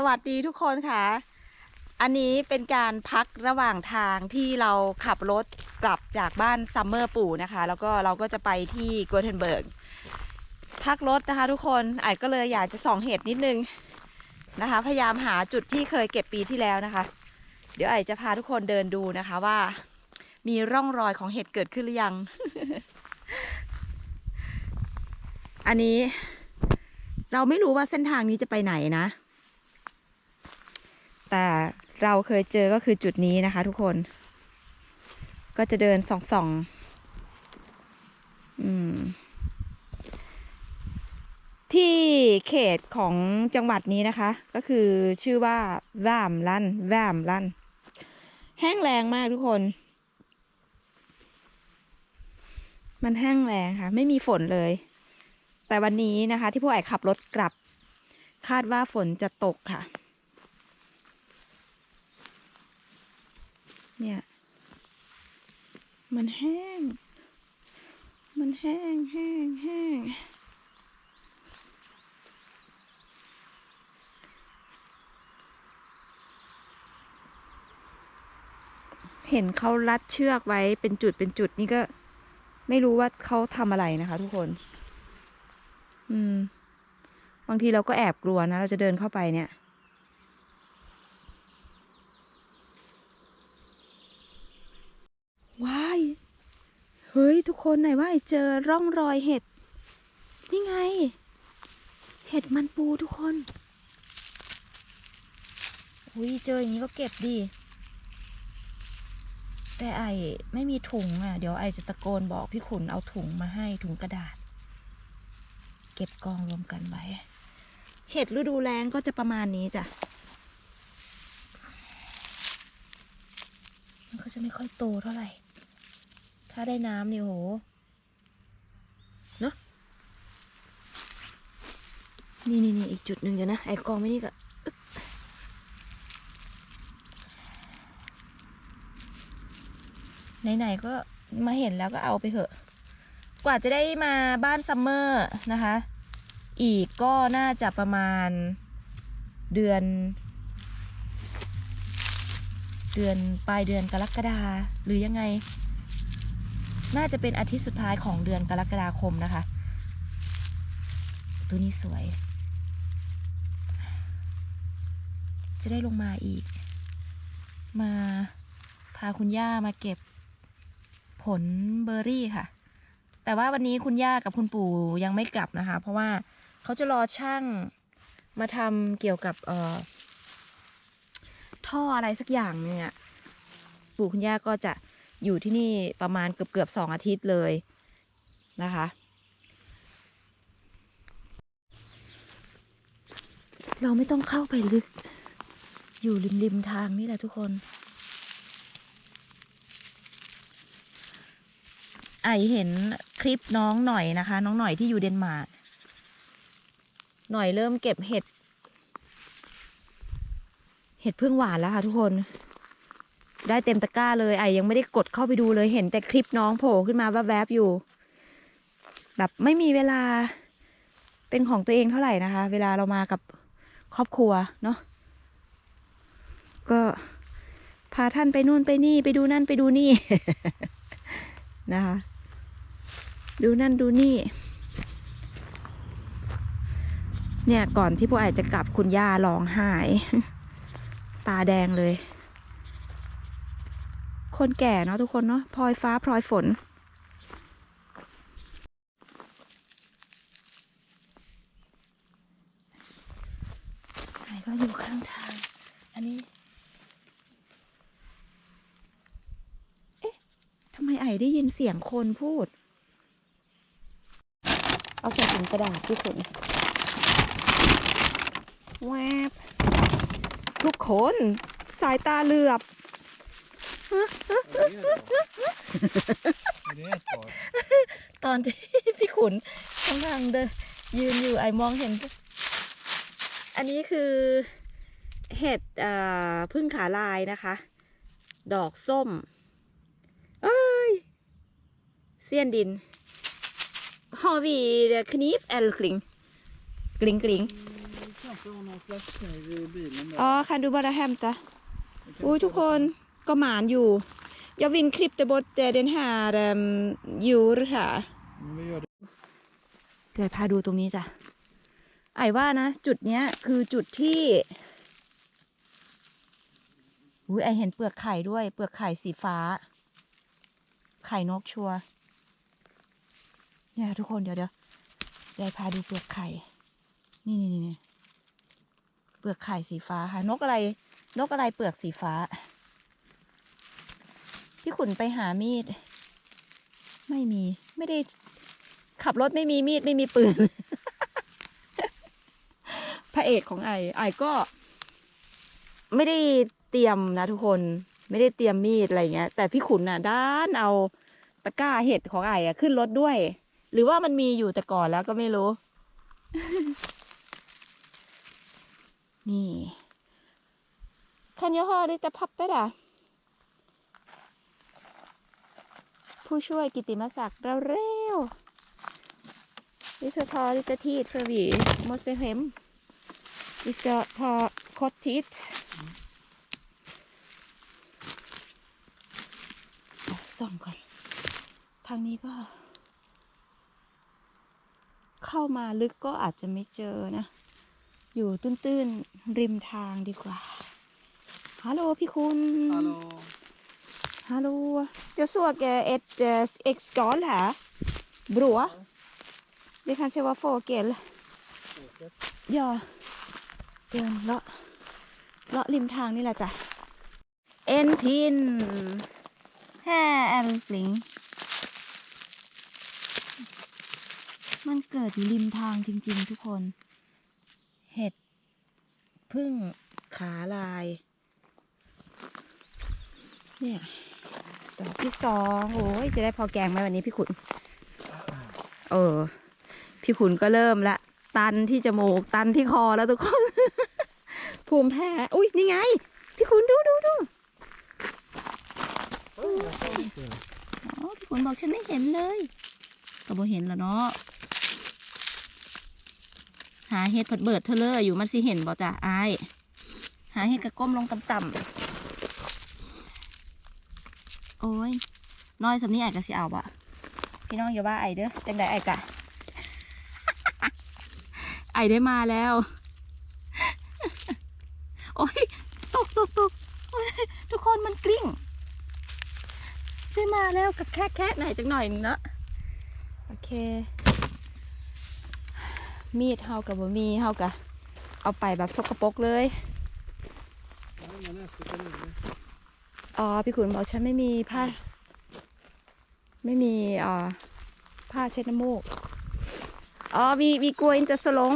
สวัสดีทุกคนค่ะ อันนี้เป็นการพักระหว่างทางที่เราขับรถกลับจากบ้านซัมเมอร์ปู่นะคะ แล้วก็เราก็จะไปที่โกเทนเบิร์ก พักรถนะคะทุกคนไอ้ก็เลยอยากจะส่องเห็ดนิดนึงนะคะ พยายามหาจุดที่เคยเก็บปีที่แล้วนะคะ เดี๋ยวไอ้จะพาทุกคนเดินดูนะคะว่า มีร่องรอยของเห็ดเกิดขึ้นหรือยัง อันนี้เราไม่รู้ว่าเส้นทางนี้จะไปไหนนะ แต่เราเคยเจอก็คือจุดนี้นะคะ ทุกคน ก็จะเดินส่องส่องอืม ที่เขตของจังหวัดนี้นะคะ ก็คือชื่อว่าแวมลันแวมลันแห้งแรงมากทุกคน มันแห้งแรงค่ะ ไม่มีฝนเลย แต่วันนี้นะคะ ที่ผู้ใหญ่ขับรถกลับ คาดว่าฝนจะตกค่ะ เนี่ย มันแห้ง มันแห้งแห้งแห้งเห็นเขารัดเชือกไว้เป็นจุดเป็นจุดนี่ก็ ไม่รู้ว่าเขาทำอะไรนะคะ ทุกคน อืม บางทีเราก็แอบกลัวนะ เราจะเดินเข้าไปเนี่ย ว้าย เฮ้ย ทุก คนไหนว่าไอ้เจอร่องรอยเห็ด นี่ไง เห็ดมันปูทุกคน อุ้ยเจออย่างนี้ก็เก็บดิแต่ไอไม่มีถุงอะ เดี๋ยวไอจะตะโกนบอกพี่ขุนเอาถุงมาให้ถุงกระดาษ เก็บกองรวมกันไว้ เห็ดฤดูแล้งก็จะประมาณนี้จ้ะมันก็จะไม่ค่อยโตเท่าไหร่ ถ้าได้น้ำนี่โหเนอะนี่นี่นี่อีกจุดหนึ่งเดี๋ยวนะ ไอ้กองไม่นี่ก็ไหนๆก็มาเห็นแล้วก็เอาไปเถอะ กว่าจะได้มาบ้านซัมเมอร์นะคะ อีกก็น่าจะประมาณเดือน เดือนปลายเดือนกรกฎาหรือยังไง น่าจะเป็นอาทิตย์สุดท้ายของเดือนกรกฎาคมนะคะ ตัวนี้สวย จะได้ลงมาอีก มาพาคุณย่ามาเก็บผลเบอร์รี่ค่ะ แต่ว่าวันนี้คุณย่ากับคุณปู่ยังไม่กลับนะคะ เพราะว่าเขาจะรอช่างมาทำเกี่ยวกับเอ่อท่ออะไรสักอย่างเนี่ย ปู่คุณย่าก็จะ อยู่ที่นี่ประมาณเกือบเกือบสองอาทิตย์เลยนะคะ เราไม่ต้องเข้าไปลึก อยู่ริมริมทางนี่แหละทุกคน ไอเห็นคลิปน้องหน่อยนะคะ น้องหน่อยที่อยู่เดนมาร์กหน่อยเริ่มเก็บเห็ด เห็ดพึ่งหวานแล้วค่ะทุกคน ได้เต็มตะกร้าเลยไอยังไม่ได้กดเข้าไปดูเลยเห็นแต่คลิปน้องโผล่ขึ้นมาแวบๆอยู่ แบบไม่มีเวลาเป็นของตัวเองเท่าไหร่นะคะ เวลาเรามากับครอบครัวเนาะก็พาท่านไปนู่นไปนี่ไปดูนั่นไปดูนี่นะคะ ดูนั่นดูนี่ เนี่ยก่อนที่พวกไอจะกลับคุณย่าร้องไห้ตาแดงเลย คนแก่เนาะทุกคนเนาะพลอยฟ้าพลอยฝนไอก็อยู่ข้างทาง อันนี้ เอ๊ะทำไมไอได้ยินเสียงคนพูด เอาใส่ถุงกระดาษทุกคนแวบทุกคน สายตาเหลือบ Det är ett par. ตอนที่พี่ขุนกำลังเดินยืนอยู่ไอมองเห็น อันนี้คือเห็ดอ่าพึ่งขาลายนะคะ ดอกส้ม เอ้ย เสี้ยนดินฮอวีเดคนีฟแอลกลิงกลิงกลิง ska ha någon flaska i bilen där. อ๋อคันดูบาราแฮมจ้ะอุ้ยทุกคน ก็หมานอยู่ยาวินคลิปเตบดเจเดนหาเอ่มยูร์ค่ะ Men vi gör det. เดี๋ยวพาดูตรงนี้จ้ะ ไอ้ว่านะ จุดเนี้ยคือจุดที่อุ้ยไอเห็นเปลือกไข่ด้วย เปลือกไข่สีฟ้า ไข่นกชัวร์เนี่ยทุกคนเดี๋ยวเดี๋ยวเดี๋ยวพาดูเปลือกไข่นี่นี่นี่นี่เปลือกไข่สีฟ้าค่ะ นกอะไร นกอะไรเปลือกสีฟ้า พี่ขุนไปหามีด ไม่มี ไม่ได้ขับรถไม่มีมีดไม่มีปืน พระเอกของไอไอก็ ไม่ได้เตรียมนะทุกคน ไม่ได้เตรียมมีดอะไรเงี้ย แต่พี่ขุนน่ะด้านเอาตะกร้าเห็ดของไออะขึ้นรถด้วย หรือว่ามันมีอยู่แต่ก่อนแล้วก็ไม่รู้ นี่คันยอฮอได้จะพับไปด่ะ ผู้ช่วยกิติมศักดิ์เร็วๆ Vi ska ta lite tid för vi måste hem. Vi ska ta kort tid. อะส่องก่อน ทางนี้ก็ เข้ามาลึกก็อาจจะไม่เจอนะ อยู่ตื้น ๆ ริมทางดีกว่า ฮัลโหลพี่คุณ Hallå. Hallå. Jag såg eh, ett eh, äggskal här. Brå. Det kanske var fågel. Ja. เดินเลาะเลาะริมทางนี่แหละจ้ะเอ็นทินแฮ่แอลฟลิงมันเกิดอยู่ริมทางจริงๆทุกคน เห็ดพึ่งขาลาย เนี่ย ดอกที่สองโอ้ยจะได้พอแกงไหมวันนี้พี่ขุน เออ พี่ขุนก็เริ่มละ ตันที่จมูกตันที่คอแล้วทุกคน ภูมิแพ้ อุ้ยนี่ไง พี่ขุนดูดูดูอ๋อพี่ขุนบอกฉันไม่เห็นเลยก็บ่เห็นแล้วเนาะหาเห็ดผัดเบิดเธอเลยอยู่มันสิเห็นบ่จ้ะอาย หาเห็ดกระก้มลงต่ำๆ อ้ยน้อยสำนี้ไอ้กะสิเอาบะพี่น้องอย่าว่าไอ้เด้อจังใดไอ้กะไอ้ได้มาแล้ว โอ้ยตกตกตกทุกคนมันกลิ้งได้มาแล้วกับแค่แค่ไหนจังหน่อยนึงเนาะโอเค มีดเฮากับบ่มีเฮากะเอาไปแบบสกปรกเลย Ja, men efter kan du. อ๋อพี่ขุนบอกฉันไม่มีผ้า ไม่มีอ่าผ้าเช็ดน้ำมูกอ๋อวีวีกลัวอินจะสลง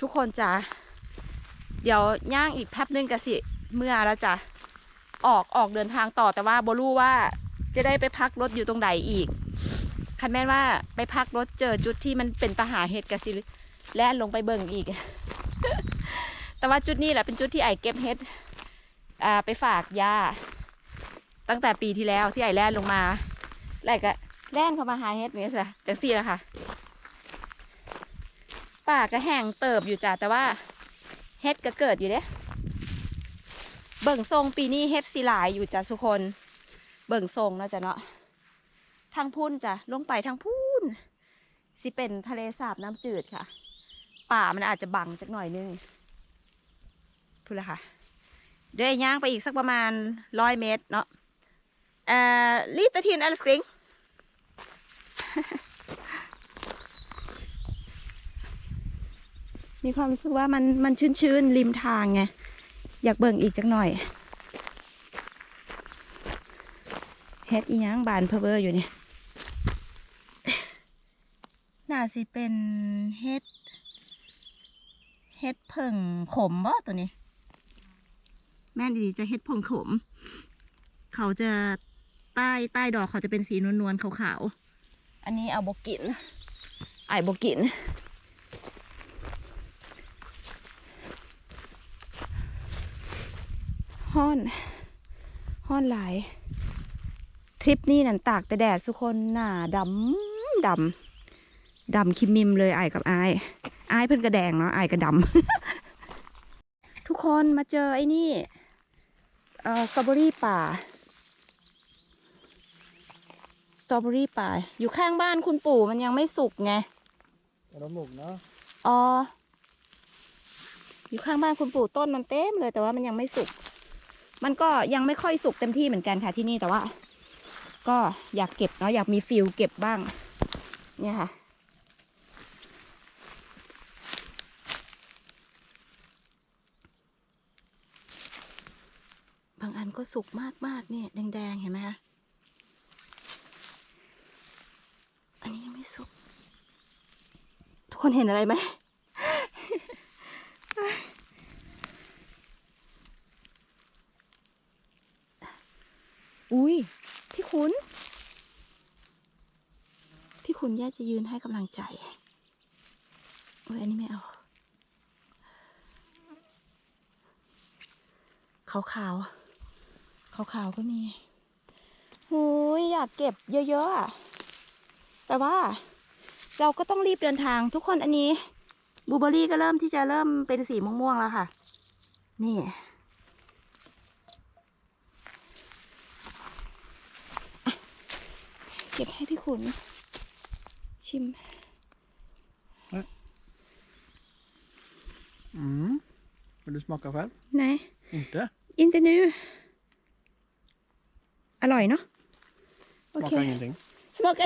ทุกคนจ้ะเดี๋ยวย่างอีกแป๊บนึงกะสิ เมื่อแล้วจ้ะออกออกเดินทางต่อแต่ว่าโบรู้ว่าจะได้ไปพักรถอยู่ตรงไหนอีก คันแม่นว่าไปพักรถเจอจุดที่มันเป็นตาหาเห็ดกะสิแล่นลงไปเบิ่งอีก แต่ว่าจุดนี้แหละเป็นจุดที่ไอเก็บเห็ดไปฝากยาตั้งแต่ปีที่แล้วที่ไอแล่นลงมาแล้วก็แล่นเข้ามาหาเห็ดนี่สิจังสี่ละค่ะป่าก็แห้งเติบอยู่จ้ะแต่ว่าเห็ดก็เกิดอยู่เด้เบิ่งทรงปีนี้เห็ดสีหลายอยู่จ้ะทุกคน เบิ่งทรงเนาะจ้ะเนาะ ทางพุ่นจ้ะลงไปทางพุ่นสิเป็นทะเลสาบน้ำจืดค่ะ ป่ามันอาจจะบังจักหน่อยนึงพูดละค่ะเดี๋ยวย่างไปอีกสักประมาณร้อยเมตรเนาะเอ่อลีตทินอัลสกิงมีความรู้สึกว่ามันมันชื้นๆริมทางไง อยากเบิ่งอีกจักหน่อยเฮ็ดอีหยังบานเพอเวอร์อยู่เนี่ย น่าสิเป็นเฮ็ด เฮ็ดเพิ่งขมบ่ตัวนี้ แม่นดีๆจะเฮ็ดเพิ่งขม เขาจะใต้ใต้ดอกเขาจะเป็นสีนวลๆขาวๆ อันนี้เอาบกินไอายบกิน ห้อน ห้อนหลายถึงลิปนี้นั่นตากแต่แดดทุกคนหน้าดำดำ ดำคิมมิมเลยไอายกับไอายอายเพิ่นกระแดงเนาะไอายกระดำ ทุกคนมาเจอไอ้นี่เอ่อสตรอเบอรี่ป่าสตรอเบอรี่ป่า อยู่ข้างบ้านคุณปู่มันยังไม่สุกไง Är de mogna? อ๋ออยู่ข้างบ้านคุณปู่ต้นมันเต็มเลย แต่ว่ามันยังไม่สุก มันก็ยังไม่ค่อยสุกเต็มที่เหมือนกันค่ะที่นี่แต่ว่า ก็อยากเก็บเนาะอยากมีฟิลเก็บบ้าง เนี่ยค่ะ บางอัน ก็สุกมากๆเนี่ยแดงๆ เห็นไหมคะ อันนี้ยังไม่สุก ทุกคนเห็นอะไรไหม อุ้ยพี่ขุน พี่ขุนย่าจะยืนให้กำลังใจเอ้ยอันนี้ไม่เอาขาวขาว ขาวขาวๆก็มีโอ้ยอยากเก็บเยอะๆอะแต่ว่าเราก็ต้องรีบเดินทางทุกคนอันนี้บลูเบอร์รี่ก็เริ่มที่จะเริ่มเป็นสีม่วงๆแล้วค่ะ นี่เก็บให้พี่ขุน ชิม Mm. Vill du smaka själv? ไหน Inte? อินเต อร์นูอร่อยเนาะโอเค Smakar ingenting. สมอกไอ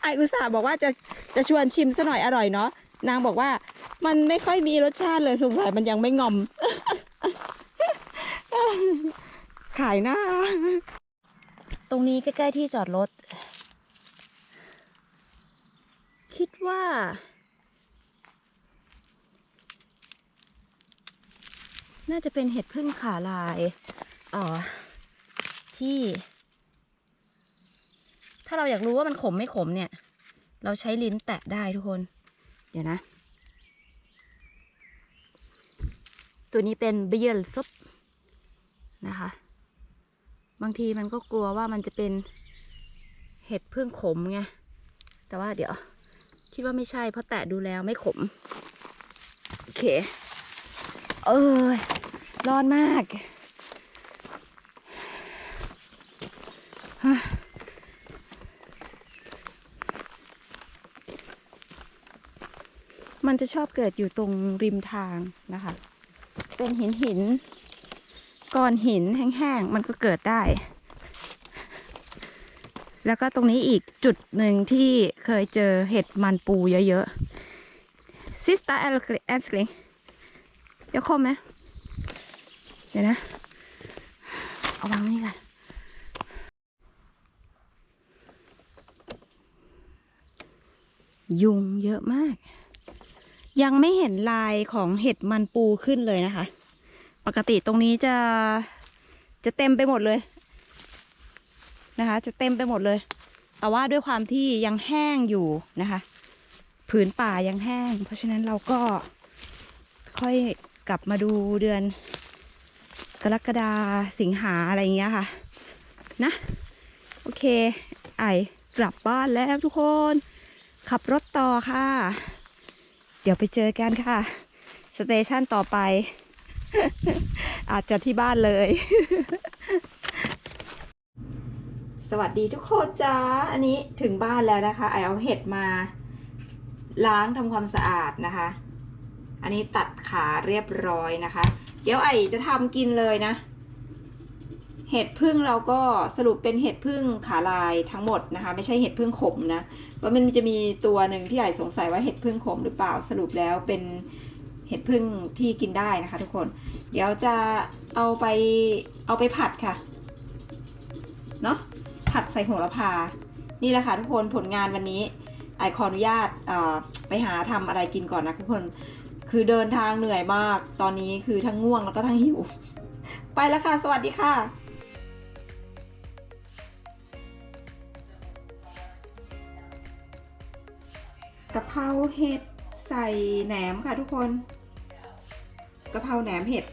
ไออุตส่าห์บอกว่าจะจะชวนชิมซะหน่อยอร่อยเนาะนางบอกว่า มันไม่ค่อยมีรสชาติเลยสงสัยมันยังไม่งอม ขายหน้า ตรงนี้ใกล้ๆที่จอดรถ คิดว่า น่าจะเป็นเห็ดพึ่งขาลายอ๋อ ที่ ถ้าเราอยากรู้ว่ามันขมไม่ขมเนี่ย เราใช้ลิ้นแตะได้ทุกคน เดี๋ยวนะ ตัวนี้เป็นเบียลซุปนะคะ บางทีมันก็กลัวว่ามันจะเป็นเห็ดพึ่งขมไง แต่ว่าเดี๋ยว คิดว่าไม่ใช่เพราะแตะดูแล้วไม่ขม โอเค เอ้ยร้อนมากฮะ มันจะชอบเกิดอยู่ตรงริมทางนะคะ เป็นหินหินก้อนหินแห้งๆ มันก็เกิดได้ แล้วก็ตรงนี้อีกจุดหนึ่งที่เคยเจอเห็ดมันปูเยอะๆ ซิสตาแอลแอสกลิงเดี๋ยวคมไหมเดี๋ยวนะ เอาวางนี่ก่อน ยุงเยอะมาก ยังไม่เห็นลายของเห็ดมันปูขึ้นเลยนะคะ ปกติตรงนี้จะจะเต็มไปหมดเลยนะคะ จะเต็มไปหมดเลย แต่ว่าด้วยความที่ยังแห้งอยู่นะคะ ผืนป่ายังแห้ง เพราะฉะนั้นเราก็ค่อยกลับมาดูเดือน กรกฎาสิงหาอะไรอย่างเงี้ยค่ะ นะ โอเค ไอกลับบ้านแล้วทุกคน ขับรถต่อค่ะ เดี๋ยวไปเจอกันค่ะ สเตชันต่อไป อาจจะที่บ้านเลย สวัสดีทุกคนจ้า อันนี้ถึงบ้านแล้วนะคะไอเอาเห็ดมา ล้างทำความสะอาดนะคะ อันนี้ตัดขาเรียบร้อยนะคะ เดี๋ยวไอจะทำกินเลยนะ เห็ดพึ่งเราก็สรุปเป็นเห็ดพึ่งขาลายทั้งหมดนะคะ ไม่ใช่เห็ดพึ่งขมนะว่ามันจะมีตัวหนึ่งที่ไอสงสัยว่าเห็ดพึ่งขมหรือเปล่าสรุปแล้วเป็นเห็ดพึ่งที่กินได้นะคะทุกคน เดี๋ยวจะเอาไปเอาไปผัดค่ะเนาะผัดใส่โหระพา นี่แหละค่ะทุกคนผลงานวันนี้ไอขออนุญาตไปหาทำอะไรกินก่อนนะทุกคน คือเดินทางเหนื่อยมาก ตอนนี้คือทั้งง่วงแล้วก็ทั้งหิว ไปแล้วค่ะ สวัสดีค่ะ กะเพราเห็ดใส่แหนมค่ะทุกคนกะเพราแหนมเห็ด